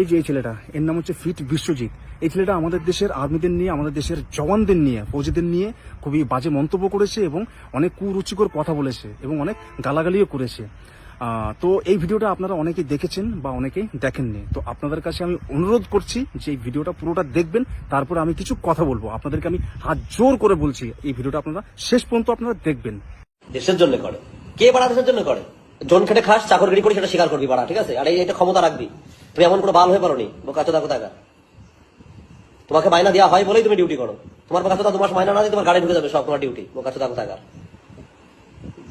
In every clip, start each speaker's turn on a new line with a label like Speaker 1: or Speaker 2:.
Speaker 1: এই যে এই ছেলেটা, এর নাম হচ্ছে ফিট বিশ্বজিৎ। এই ছেলেটা আমাদের দেশের আর্মিদের নিয়ে, আমাদের দেশের জওয়ানদের নিয়ে, ফৌজিদের নিয়ে খুবই বাজে মন্তব্য করেছে এবং অনেক কুরুচিকর কথা বলেছে এবং অনেক গালাগালিও করেছে। তো এই ভিডিওটা আপনারা অনেকেই দেখেছেন বা অনেকেই দেখেননি। তো আপনাদের কাছে আমি অনুরোধ করছি যে এই ভিডিওটা পুরোটা দেখবেন, তারপর আমি কিছু কথা বলব। আপনাদেরকে আমি হাত জোর করে বলছি, এই ভিডিওটা আপনারা শেষ পর্যন্ত আপনারা দেখবেন।
Speaker 2: দেশের জন্য করে। কে বাড়া দেশের জন্য করে? জন খেটে খাস, চাকরগিরি করে সেটা স্বীকার করবি বাড়া, ঠিক আছে? আর এটা ক্ষমতা রাখবি। তুমি এমন কোনো বাল হয়ে পারোনি, বোকা, চোদা কোথাকা তোমাকে মাইনা দেওয়া হয় বলেই তুমি ডিউটি করো। তোমার বোকা, চোদা, তোমার মাইনা না দিয়ে তোমার গাড়ি ঢুকে যাবে, সব তোমার ডিউটি বোকা, চোদা কোথাকার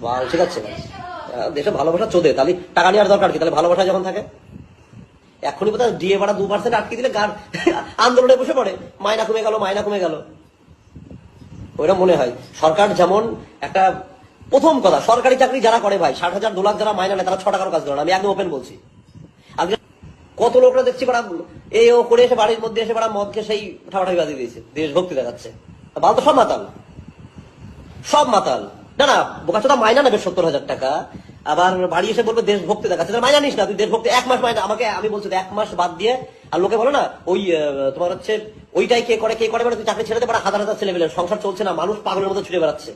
Speaker 2: বাল, ঠিক আছে। দেশে ভালোবাসা চোদে, তাহলে টাকা নেওয়ার দরকার কি? তাহলে ভালোবাসা যখন থাকে, এখনই বোধ ডিএ ভাড়া দু পার্সেন্ট আটকে দিলে গান আন্দোলনে বসে পড়ে। মাইনা কমে গেল, মাইনা কমে গেল। ওইটা মনে হয়। সরকার যেমন একটা প্রথম কথা, সরকারি চাকরি যারা করে ভাই, ষাট হাজার দু লাখ যারা মাইনা নেয়, তারা ছ টাকার কাজ করে না। আমি একদম ওপেন বলছি। কত লোকরা দেখছি বাড়া এই ও করে এসে বাড়ির মধ্যে এসে বাড়া মদকে সেই ঠাপাঠাপি বাজিয়ে দিয়েছে। দেশভক্তি দেখাচ্ছে। বাল তো সব মাতাল। সব মাতাল। না না বোকাচোদা মাইনা নেবে সত্তর হাজার টাকা। আবার বাড়ি এসে বলবে দেশভক্তি দেখাচ্ছে। মাইনা নিস না তুই দেশভক্তি এক মাস মাইনা। আমাকে আমি বলছি এক মাস বাদ দিয়ে। আর লোকে বলো না ওই তোমার হচ্ছে ওইটাই কে করে কে করে মানে তুই চাকরি ছেড়ে দে বাড়া হাজার হাজার ছেলে পেলে সংসার চলছে না মানুষ পাগলের মতো ছুটে বেড়াচ্ছে।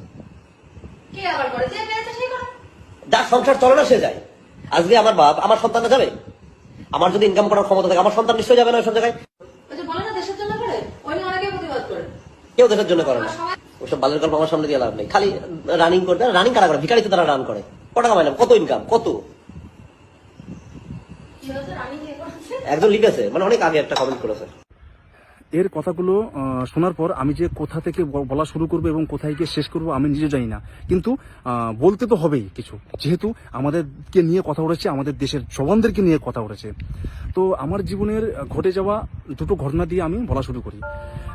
Speaker 2: যার সংসার চলে না সে যায়। আজকে আমার বাপ আমার সন্তানরা যাবে? আমার যদি ইনকাম করার ক্ষমতা থাকে আমার সন্তান নিশ্চয়ই যাবে না ওইসব জায়গায়?
Speaker 3: করে?
Speaker 2: কেউ দেশের জন্য করে না। ওসব বালের গল্প আমার সামনে দিয়ে লাভ নেই। খালি রানিং করে রানিং কারা করে? ভিকারিতে তারা রান করে। কটা টাকা মাইলাম কত ইনকাম কত? একজন লিখেছে মানে অনেক আগে একটা কমেন্ট করেছে।
Speaker 1: এর কথাগুলো শোনার পর আমি যে কোথা থেকে বলা শুরু করব এবং কোথায় গিয়ে শেষ করব আমি নিজে জানি না। কিন্তু বলতে তো হবেই কিছু। যেহেতু আমাদেরকে নিয়ে কথা উঠেছে, আমাদের দেশের জওয়ানদেরকে নিয়ে কথা উঠেছে। তো আমার জীবনের ঘটে যাওয়া দুটো ঘটনা দিয়ে আমি বলা শুরু করি।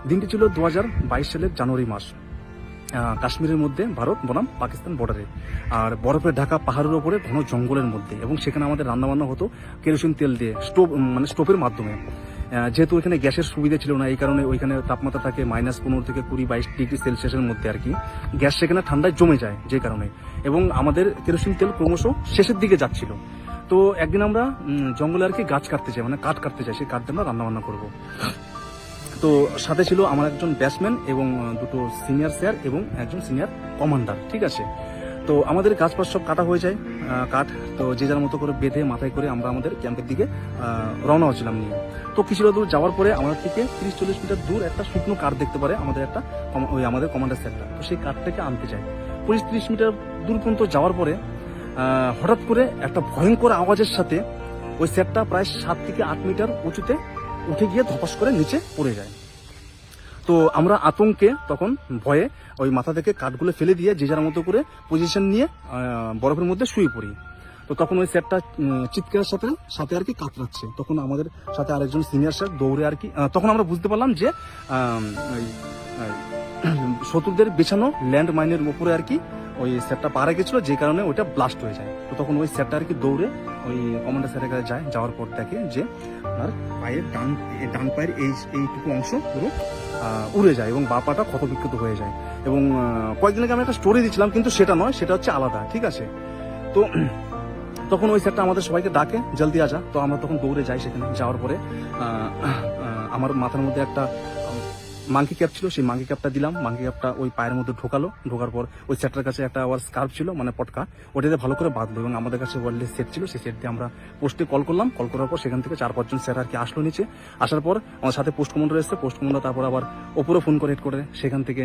Speaker 1: দিনটি ছিল দু হাজার বাইশ সালের জানুয়ারি মাস। কাশ্মীরের মধ্যে ভারত বনাম পাকিস্তান বর্ডারে আর বরফের ঢাকা পাহাড়ের ওপরে ঘন জঙ্গলের মধ্যে। এবং সেখানে আমাদের রান্নাবান্না হতো কেরোসিন তেল দিয়ে, স্টোভ মানে স্টোভের মাধ্যমে। যেহেতু ওইখানে গ্যাসের সুবিধা ছিল না, এই কারণে ওইখানে তাপমাত্রা থাকে মাইনাস পনেরো থেকে কুড়ি বাইশ ডিগ্রি সেলসিয়াসের মধ্যে আর কি। গ্যাস সেখানে ঠান্ডায় জমে যায় যে কারণে। এবং আমাদের কেরোসিন তেল ক্রমশ শেষের দিকে যাচ্ছিল। তো একদিন আমরা জঙ্গলে আর কি গাছ কাটতে চাই মানে কাঠ কাটতে চাই সেই কাঠ দিয়ে আমরা রান্নাবান্না করব। তো সাথে ছিল আমার একজন ব্যাটসম্যান এবং দুটো সিনিয়র স্যার এবং একজন সিনিয়র কমান্ডার ঠিক আছে? তো আমাদের পাশ সব কাটা হয়ে যায় কাঠ, তো যে যার মতো করে বেঁধে মাথায় করে আমরা আমাদের ক্যাম্পের দিকে রওনা হচ্ছিলাম নিয়ে। তো কিছুটা দূর যাওয়ার পরে আমাদের থেকে তিরিশ চল্লিশ মিটার দূর একটা শুকনো কাঠ দেখতে পারে আমাদের একটা ওই আমাদের কমান্ডার স্যারটা তো সেই কাঠটাকে আনতে যায়। পঁচিশ তিরিশ মিটার দূর পর্যন্ত যাওয়ার পরে হঠাৎ করে একটা ভয়ঙ্কর আওয়াজের সাথে ওই স্যারটা প্রায় সাত থেকে আট মিটার উঁচুতে উঠে গিয়ে ধপাস করে নিচে পড়ে যায়। তো আমরা আতঙ্কে তখন ভয়ে ওই মাথা থেকে কাঠগুলো ফেলে দিয়ে যে যার মতো করে পজিশন নিয়ে বরফের মধ্যে শুয়ে পড়ি। তো তখন ওই স্যারটা চিৎকারের সাথে সাথে আর কি কাতরাচ্ছে। তখন আমাদের সাথে আরেকজন সিনিয়র স্যার দৌড়ে আর কি তখন আমরা বুঝতে পারলাম যে শত্রুদের বেছানো ল্যান্ড মাইনের উপরে আর কি ওই স্যারটা পাড়া গেছিল, যে কারণে ওইটা ব্লাস্ট হয়ে যায়। তো তখন ওই স্যারটা আর কি দৌড়ে ওই কমান্ডার স্যারের কাছে যায়, যাওয়ার পর দেখে যে আপনার পায়ের ডান ডান পায়ের এই, এইটুকু অংশ পুরো উড়ে যায় এবং বাপাটা ক্ষতবিক্ষত হয়ে যায়। এবং কয়েকদিন আগে আমি একটা স্টোরি দিয়েছিলাম, কিন্তু সেটা নয়, সেটা হচ্ছে আলাদা, ঠিক আছে? তো তখন ওই স্যারটা আমাদের সবাইকে ডাকে, জলদি আজা। তো আমরা তখন দৌড়ে যাই সেখানে, যাওয়ার পরে আমার মাথার মধ্যে একটা মাঙ্কি ক্যাপ ছিল, সেই মাঙ্কি ক্যাপটা দিলাম। মাঙ্কি ক্যাপটা ওই পায়ের মধ্যে ঢোকালো। ঢোকার পর ওই সেটটার কাছে একটা আবার স্কার্ফ ছিল মানে পটকা। ওটাতে ভালো করে বাঁধলো এবং আমাদের কাছে ওয়ার্ল্ডের সেট ছিল, সেই সেট দিয়ে আমরা পোস্টে কল করলাম। কল করার পর সেখান থেকে চার, পাঁচজন স্যার আর কি আসলো নিচে। আসার পর আমার সাথে পোস্ট কমান্ডার এসছে। পোস্ট কমান্ডার তারপর আবার ওপরে ফোন করে হেড করে। সেখান থেকে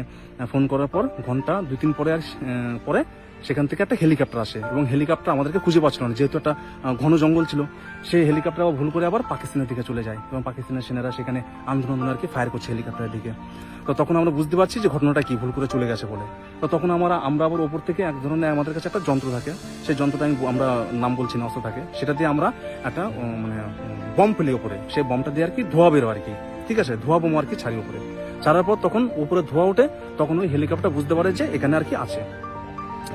Speaker 1: ফোন করার পর ঘণ্টা দুই, তিন পরে আর পরে সেখান থেকে একটা হেলিকপ্টার আসে এবং হেলিকপ্টার আমাদেরকে খুঁজে পাচ্ছিল না। যেহেতু একটা ঘন জঙ্গল ছিল, সেই হেলিকপ্টার আবার ভুল করে আবার পাকিস্তানের দিকে চলে যায় এবং পাকিস্তানের সেনারা সেখানে আন্দোলন আর কি ফায়ার করছে হেলিকপ্টারের দিকে। তো তখন আমরা বুঝতে পারছি যে ঘটনাটা কি, ভুল করে চলে গেছে বলে। তো তখন আমরা আমরা আবার ওপর থেকে এক ধরনের আমাদের কাছে একটা যন্ত্র থাকে। সেই যন্ত্রটা আমি আমরা নাম বলছি না, অস্ত্র থাকে। সেটা দিয়ে আমরা একটা মানে বম ফেলি ওপরে। সেই বমটা দিয়ে আর কি ধোয়া বেরো আর কি। ঠিক আছে? ধোয়া বোম আর কি ছাড়ি উপরে ছাড়ার পর তখন উপরে ধোয়া ওঠে, তখন ওই হেলিকপ্টার বুঝতে পারে যে এখানে আর কি আছে।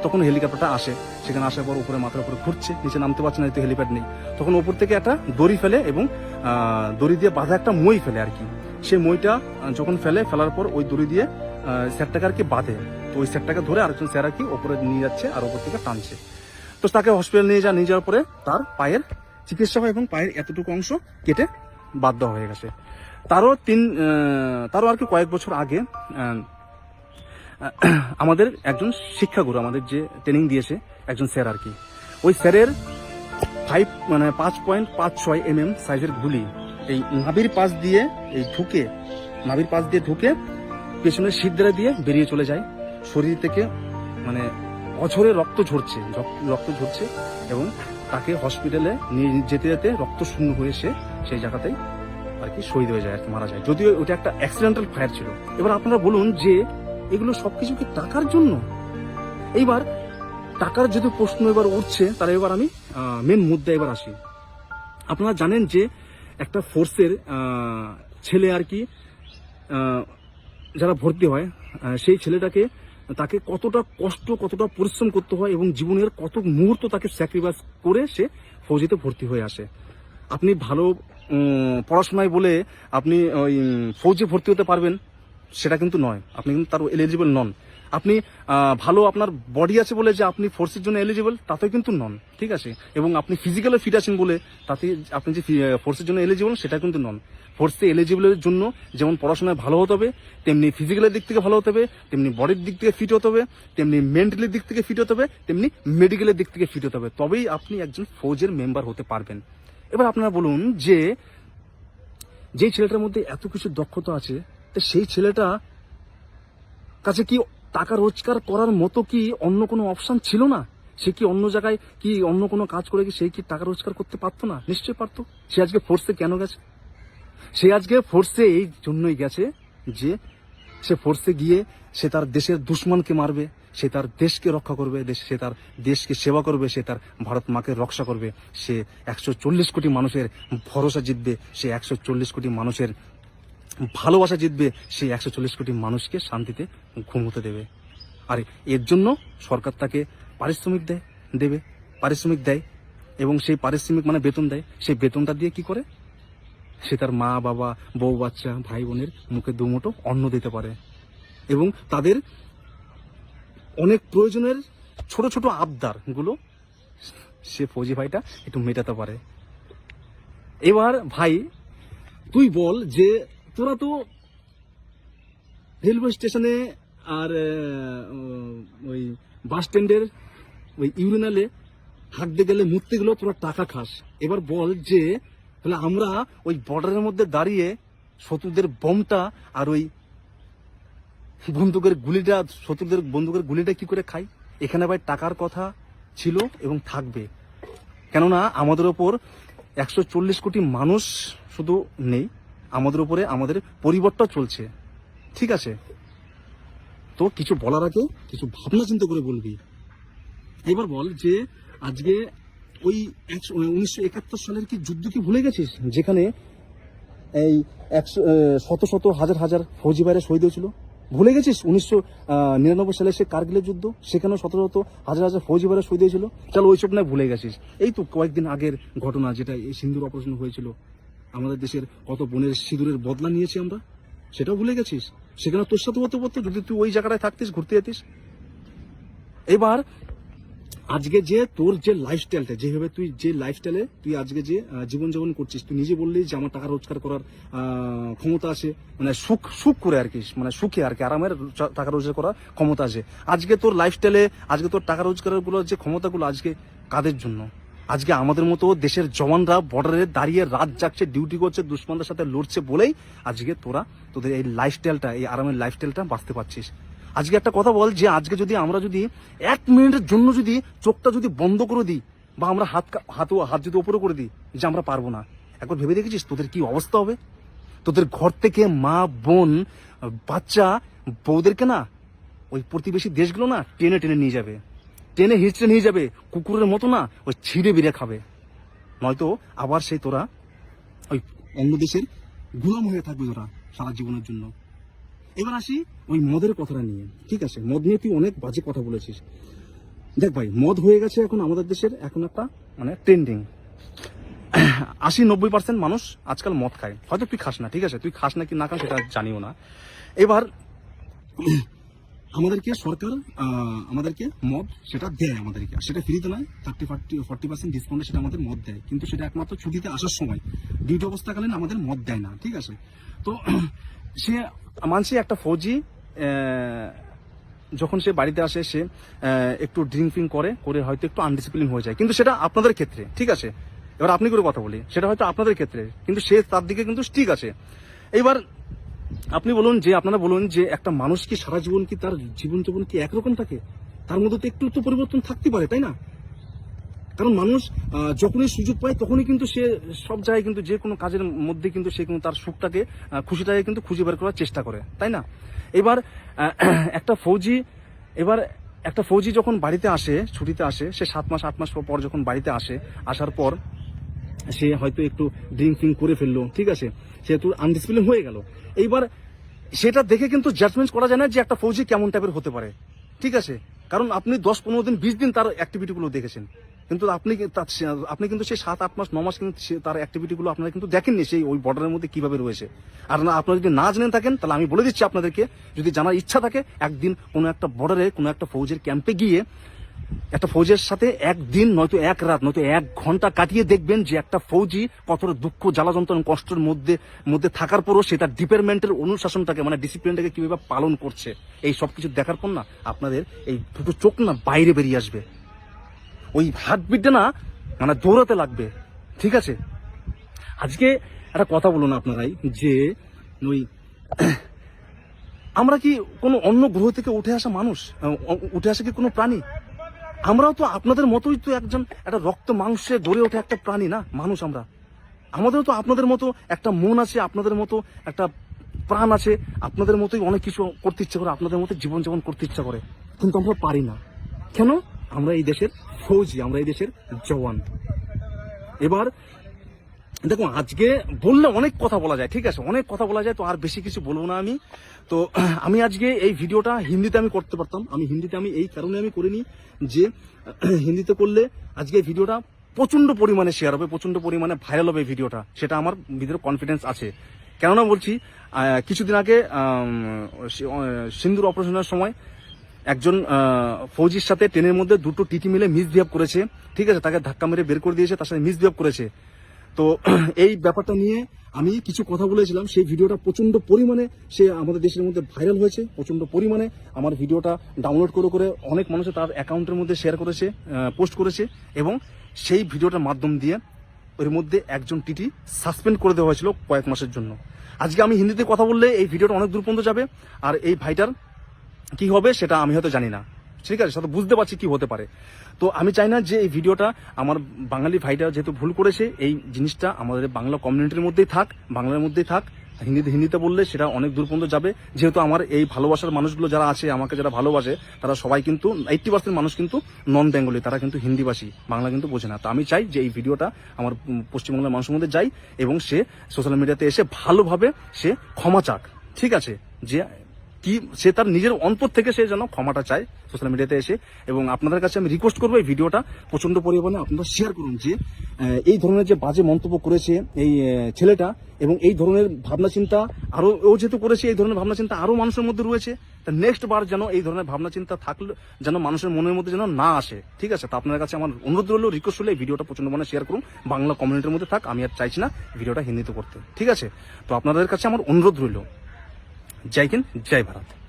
Speaker 1: তখন হেলিকপ্টারটা আসে। সেখানে আসার পর উপরে মাথার উপরে ঘুরছে, নিচে নামতে পারছে না যেহেতু হেলিপ্যাড নেই। তখন উপর থেকে একটা দড়ি ফেলে এবং দড়ি দিয়ে বাঁধা একটা মই ফেলে আর কি। সেই মইটা যখন ফেলে, ফেলার পর ওই দড়ি দিয়ে স্যারটাকে আর কি বাঁধে। তো ওই স্যারটাকে ধরে আরেকজন স্যার আর কি ওপরে নিয়ে যাচ্ছে আর ওপর থেকে টানছে। তো তাকে হসপিটাল নিয়ে যা নিয়ে যাওয়ার পরে তার পায়ের চিকিৎসা হয় এবং পায়ের এতটুকু অংশ কেটে বাধ্য হয়ে গেছে। তারও তিন তারও আর কি কয়েক বছর আগে আমাদের একজন শিক্ষাগুরু আমাদের যে ট্রেনিং দিয়েছে, একজন স্যার আর কি। ওই স্যারের ফাইভ মানে পাঁচ পয়েন্ট পাঁচ ছয় এম এম সাইজের গুলি, এই নাভির পাশ দিয়ে এই ঢুকে, নাভির পাশ দিয়ে ঢুকে পেছনে সিদ্ধারা দিয়ে বেরিয়ে চলে যায়। শরীর থেকে মানে অঝরে রক্ত ঝরছে রক্ত ঝরছে এবং তাকে হসপিটালে নিয়ে যেতে যেতে রক্ত শূন্য হয়ে সে সেই জায়গাতেই আর কি শহীদ হয়ে যায় আর কি, মারা যায়। যদিও ওটা একটা অ্যাক্সিডেন্টাল ফায়ার ছিল। এবার আপনারা বলুন যে এগুলো সবকিছু কি টাকার জন্য? এইবার টাকার যদি প্রশ্ন এবার উঠছে, তাহলে এবার আমি মেন মুদ্দা এবার আসি। আপনারা জানেন যে একটা ফোর্সের ছেলে আর কি যারা ভর্তি হয় সেই ছেলেটাকে তাকে কতটা কষ্ট, কতটা পরিশ্রম করতে হয় এবং জীবনের কত মুহূর্ত তাকে স্যাক্রিফাইস করে সে ফৌজিতে ভর্তি হয়ে আসে। আপনি ভালো পড়াশোনায় বলে আপনি ওই ফৌজে ভর্তি হতে পারবেন। সেটা কিন্তু নয়। আপনি কিন্তু তার এলিজিবল নন। আপনি ভালো আপনার বডি আছে বলে যে আপনি ফোর্সের জন্য এলিজিবল তাতে কিন্তু নন। ঠিক আছে? এবং আপনি ফিজিক্যালি ফিট আছেন বলে তাতে আপনি যে ফোর্সের জন্য এলিজিবল সেটা কিন্তু নন। ফোর্সে এলিজিবলের জন্য যেমন পড়াশোনায় ভালো হতে হবে, তেমনি ফিজিক্যালের দিক থেকে ভালো হতে হবে, তেমনি বডির দিক থেকে ফিট হতে হবে, তেমনি মেন্টালের দিক থেকে ফিট হতে হবে, তেমনি মেডিকেলের দিক থেকে ফিট হতে হবে। তবেই আপনি একজন ফৌজের মেম্বার হতে পারবেন। এবার আপনারা বলুন যে যে ছেলেটার মধ্যে এত কিছু দক্ষতা আছে সেই ছেলেটা কাছে কি টাকা রোজগার করার মতো কি অন্য কোনো অপশান ছিল না? সে কি অন্য জায়গায় কি অন্য কোনো কাজ করে কি সে কি টাকা রোজগার করতে পারতো না? নিশ্চয়ই পারতো। সে আজকে ফোর্সে কেন গেছে? সে আজকে ফোর্সে এই জন্যই গেছে যে সে ফোর্সে গিয়ে সে তার দেশের দুশ্মনকে মারবে, সে তার দেশকে রক্ষা করবে সে তার দেশকে সেবা করবে, সে তার ভারত মাকে রক্ষা করবে। সে একশো চল্লিশ কোটি মানুষের ভরসা জিতবে, সে একশো চল্লিশ কোটি মানুষের ভালোবাসা জিতবে, সেই একশো চল্লিশ কোটি মানুষকে শান্তিতে ঘুমোতে দেবে। আর এর জন্য সরকার তাকে পারিশ্রমিক দেয়, দেবে। পারিশ্রমিক দেয় এবং সেই পারিশ্রমিক মানে বেতন দেয়। সেই বেতনটা দিয়ে কি করে? সে তার মা, বাবা, বউ, বাচ্চা, ভাই, বোনের মুখে দুমুটো অন্ন দিতে পারে এবং তাদের অনেক প্রয়োজনের ছোট ছোট আবদারগুলো সে ফৌজি ভাইটা একটু মেটাতে পারে। এবার ভাই, তুই বল যে তোরা তো রেলওয়ে স্টেশনে আর ওই বাস স্ট্যান্ডের ওই ইউরিনালে হাঁটতে গেলে মুততে গেলেও তোরা টাকা খাস। এবার বল যে, তাহলে আমরা ওই বর্ডারের মধ্যে দাঁড়িয়ে শত্রুদের বোমটা আর ওই বন্দুকের গুলিটা, শত্রুদের বন্দুকের গুলিটা কি করে খাই? এখানে ভাই টাকার কথা ছিল এবং থাকবে। কেননা আমাদের ওপর একশো চল্লিশ কোটি মানুষ শুধু নেই। আমাদের উপরে আমাদের পরিবর্তন চলছে। ঠিক আছে? তো কিছু বলার আগে কিছু ভাবনা চিন্তা করে বলবি। এবার বল যে আজকে ওই উনিশশো একাত্তর সালের কি যুদ্ধ কি ভুলে গেছিস? যেখানে এই একশো শত শত হাজার হাজার ফৌজি বাইরে শহীদ হয়েছিল। ভুলে গেছিস উনিশশো নিরানব্বই সালে সে কার্গিলের যুদ্ধ? সেখানেও শত শত হাজার হাজার ফৌজি বাইরে শহীদ হয়েছিল। চলো ওইসব নয় ভুলে গেছিস। এই তো কয়েকদিন আগের ঘটনা যেটা এই সিন্ধুর অপারেশন হয়েছিল। আমাদের দেশের কত বোনের সিঁদুরের বদলা নিয়েছি আমরা? সেটাও ভুলে গেছিস? সেখানে তোর সাথে হতে পারতো যদি তুই ওই জায়গাটায় থাকতিস, ঘুরতে যেতিস। এবার, আজকে যে তোর যে লাইফস্টাইলটা যেভাবে তুই যে লাইফস্টাইলে তুই আজকে যে জীবনযাপন করছিস, তুই নিজে বললি যে আমার টাকা রোজগার করার ক্ষমতা আছে মানে সুখ সুখ করে আর কি মানে সুখে আর কি, আরামের টাকা রোজগার করার ক্ষমতা আছে। আজকে তোর লাইফস্টাইলে আজকে তোর টাকা রোজগারেরগুলো যে ক্ষমতাগুলো আজকে কাদের জন্য? আজকে আমাদের মতো দেশের জওয়ানরা বর্ডারে দাঁড়িয়ে রাত জাগছে ডিউটি করছে, দুশ্মনদের সাথে লড়ছে বলেই আজকে তোরা তোদের এই লাইফস্টাইলটা এই আরামের লাইফস্টাইলটা বাঁচতে পারছিস। আজকে একটা কথা বল যে আজকে যদি আমরা যদি এক মিনিটের জন্য যদি চোখটা যদি বন্ধ করে দিই বা আমরা হাত হাত হাত যদি ওপরে করে দিই যে আমরা পারব না। একবার ভেবে দেখেছিস তোদের কি অবস্থা হবে? তোদের ঘর থেকে মা, বোন, বাচ্চা, বউদেরকে না ওই প্রতিবেশী দেশগুলো না টেনে টেনে নিয়ে যাবে। টেনে হিঁচড়ে নিয়ে যাবে, কুকুরের মতো না ওই ছিঁড়ে বিড়ে খাবে। নয়তো আবার সেই তোরা, ওই অন্য দেশের গুলাম হয়ে থাকবে তোরা সারা জীবনের জন্য। এবার আসি ওই মদের কথাটা নিয়ে। ঠিক আছে, মদ নিয়ে তুই অনেক বাজে কথা বলেছিস। দেখ ভাই, মদ হয়ে গেছে এখন আমাদের দেশের এখন একটা মানে ট্রেন্ডিং আশি নব্বই পার্সেন্ট মানুষ আজকাল মদ খায়। হয়তো তুই খাস না, ঠিক আছে? তুই খাস না কি না খাস সেটা জানিও না। এবার আমাদেরকে সরকার আমাদেরকে মদ সেটা দেয় আমাদেরকে। সেটা ফ্রিতে নয় থার্টি ফার্টি ফর্টি পার্সেন্ট ডিসকাউন্টে সেটা আমাদের মদ দেয়। কিন্তু সেটা একমাত্র ছুটিতে আসার সময়। ডিউটি অবস্থাকালীন আমাদের মদ দেয় না, ঠিক আছে? তো সে মানছি একটা ফৌজি যখন সে বাড়িতে আসে, সে একটু ড্রিঙ্ক ড্রিঙ্কিং করে করে হয়তো একটু আনডিসিপ্লিন হয়ে যায়। কিন্তু সেটা আপনাদের ক্ষেত্রে, ঠিক আছে? এবার আপনি করে কথা বলি। সেটা হয়তো আপনাদের ক্ষেত্রে, কিন্তু সে তার দিকে কিন্তু ঠিক আছে। এইবার আপনি বলুন যে, আপনারা বলুন যে, একটা মানুষ কি সারা জীবন কি তার জীবন জীবন কি একরকম থাকে? তার মধ্যে তো একটু তো পরিবর্তন থাকতে পারে, তাই না? কারণ মানুষ যখনই সুযোগ পায় তখনই কিন্তু সে সব জায়গায় কিন্তু যে কোনো কাজের মধ্যে কিন্তু সে কিন্তু তার সুখটাকে খুশিটাকে কিন্তু খুঁজে বের করার চেষ্টা করে, তাই না? এবার একটা ফৌজি, এবার একটা ফৌজি যখন বাড়িতে আসে, ছুটিতে আসে, সে সাত মাস, আট মাস পর যখন বাড়িতে আসে, আসার পর সে হয়তো একটু ড্রিঙ্কিং করে ফেলল, ঠিক আছে? সে একটু আনডিসিপ্লিন হয়ে গেল। এইবার সেটা দেখে কিন্তু জাজমেন্ট করা যায় না যে একটা ফৌজি কেমন টাইপের হতে পারে। ঠিক আছে? কারণ আপনি দশ পনেরো দিন, বিশ দিন তার অ্যাক্টিভিটিগুলো দেখেছেন। কিন্তু আপনি আপনি কিন্তু সেই সাত, আট মাস, ন মাস কিন্তু তার অ্যাক্টিভিটিগুলো আপনারা কিন্তু দেখেননি সেই ওই বর্ডারের মধ্যে কীভাবে রয়েছে। আর না, আপনারা যদি না জেনে থাকেন, তাহলে আমি বলে দিচ্ছি আপনাদেরকে, যদি জানার ইচ্ছা থাকে, একদিন কোনো একটা বর্ডারে কোনো একটা ফৌজের ক্যাম্পে গিয়ে একটা ফৌজের সাথে একদিন নয়তো এক রাত, নয়তো এক ঘণ্টা কাটিয়ে দেখবেন যে একটা ফৌজি কতটা দুঃখ জ্বালা যন্ত্রণা কষ্টের মধ্যে মধ্যে থাকার পরও সে তার ডিপার্টমেন্টের অনুশাসনটাকে মানে ডিসিপ্লিনটাকে কীভাবে পালন করছে, এই সব কিছু দেখার পর না আপনাদের এই দুটো চোখ না বাইরে বেরিয়ে আসবে। ওই হার্টবিটটা না মানে দৌড়াতে লাগবে, ঠিক আছে? আজকে একটা কথা বলুন আপনারাই, যে ওই আমরা কি কোনো অন্য গ্রহ থেকে উঠে আসা মানুষ? উঠে আসা কি কোনো প্রাণী? আমরাও তো আপনাদের মতোই তো একজন একটা রক্ত মাংসে গড়ে ওঠে একটা প্রাণী না, মানুষ আমরা। আমাদেরও তো আপনাদের মতো একটা মন আছে, আপনাদের মতো একটা প্রাণ আছে, আপনাদের মতোই অনেক কিছু করতে ইচ্ছা করে, আপনাদের মতো জীবনযাপন করতে ইচ্ছা করে। কিন্তু আমরা পারি না। কেন? আমরা এই দেশের ফৌজি, আমরা এই দেশের জওয়ান। এবার দেখো আজকে বললে অনেক কথা বলা যায়, ঠিক আছে? অনেক কথা বলা যায়, তো আর বেশি কিছু বলব না আমি। তো আমি আজকে এই ভিডিওটা হিন্দিতে আমি করতে পারতাম। আমি হিন্দিতে আমি এই কারণে আমি করিনি যে হিন্দিতে করলে আজকে ভিডিওটা প্রচণ্ড পরিমাণে শেয়ার হবে প্রচণ্ড পরিমাণে ভাইরাল হবে ভিডিওটা। সেটা আমার ভিতরে কনফিডেন্স আছে। কেননা বলছি কিছুদিন আগে সিন্দুর অপারেশনের সময় একজন ফৌজির সাথে ট্রেনের মধ্যে দুটো টিটি মিলে মিসবিহেভ করেছে। ঠিক আছে? তাকে ধাক্কা মেরে বের করে দিয়েছে, তার সাথে মিসবিহেভ করেছে। তো এই ব্যাপারটা নিয়ে আমি কিছু কথা বলেছিলাম। সেই ভিডিওটা প্রচণ্ড পরিমাণে সে আমাদের দেশের মধ্যে ভাইরাল হয়েছে প্রচণ্ড পরিমাণে। আমার ভিডিওটা ডাউনলোড করে করে অনেক মানুষে তার অ্যাকাউন্টের মধ্যে শেয়ার করেছে পোস্ট করেছে এবং সেই ভিডিওটার মাধ্যম দিয়ে ওর মধ্যে একজন টিটি সাসপেন্ড করে দেওয়া হয়েছিল কয়েক মাসের জন্য। আজকে আমি হিন্দিতে কথা বললে এই ভিডিওটা অনেক দূর পর্যন্ত যাবে। আর এই ভাইটার কি হবে সেটা আমি হয়তো জানি না। ঠিক আছে সেটা বুঝতে পারছি কি হতে পারে। তো আমি চাই না যে এই ভিডিওটা আমার বাঙালি ভাইটা যেহেতু ভুল করেছে, এই জিনিসটা আমাদের বাংলা কমিউনিটির মধ্যেই থাক, বাংলার মধ্যেই থাক, হিন্দিতে হিন্দিতে বললে সেটা অনেক দূর পর্যন্ত যাবে। যেহেতু আমার এই ভালোবাসার মানুষগুলো যারা আছে, আমাকে যারা ভালোবাসে, তারা সবাই কিন্তু এইট্টি পার্সেন্ট মানুষ কিন্তু নন বেঙ্গলি তারা কিন্তু হিন্দিভাষী, বাংলা কিন্তু বোঝে না। তো আমি চাই যে এই ভিডিওটা আমার পশ্চিমবাংলার মানুষের মধ্যে যাই এবং সে সোশ্যাল মিডিয়াতে এসে ভালোভাবে সে ক্ষমা চাক। ঠিক আছে? যে কি সে তার নিজের অন্তর থেকে সে যেন ক্ষমাটা চায় সোশ্যাল মিডিয়াতে এসে। এবং আপনাদের কাছে আমি রিকোয়েস্ট করব এই ভিডিওটা প্রচণ্ড পরিমাণে আপনারা শেয়ার করুন যে এই ধরনের যে বাজে মন্তব্য করেছে এই ছেলেটা এবং এই ধরনের ভাবনা চিন্তা আরও, ও যেহেতু করেছে এই ধরনের ভাবনা চিন্তা আরও মানুষের মধ্যে রয়েছে, তা নেক্সট বার যেন এই ধরনের ভাবনা চিন্তা থাকলে যেন মানুষের মনের মধ্যে যেন না আসে। ঠিক আছে? তা আপনার কাছে আমার অনুরোধ রইল রিকোয়েস্ট হলে এই ভিডিওটা প্রচণ্ড মানে শেয়ার করুন। বাংলা কমিউনিটির মধ্যে থাক, আমি আর চাইছি না ভিডিওটা হিন্দিতে করতে। ঠিক আছে? তো আপনাদের কাছে আমার অনুরোধ রইল जय हिंद जय भारत।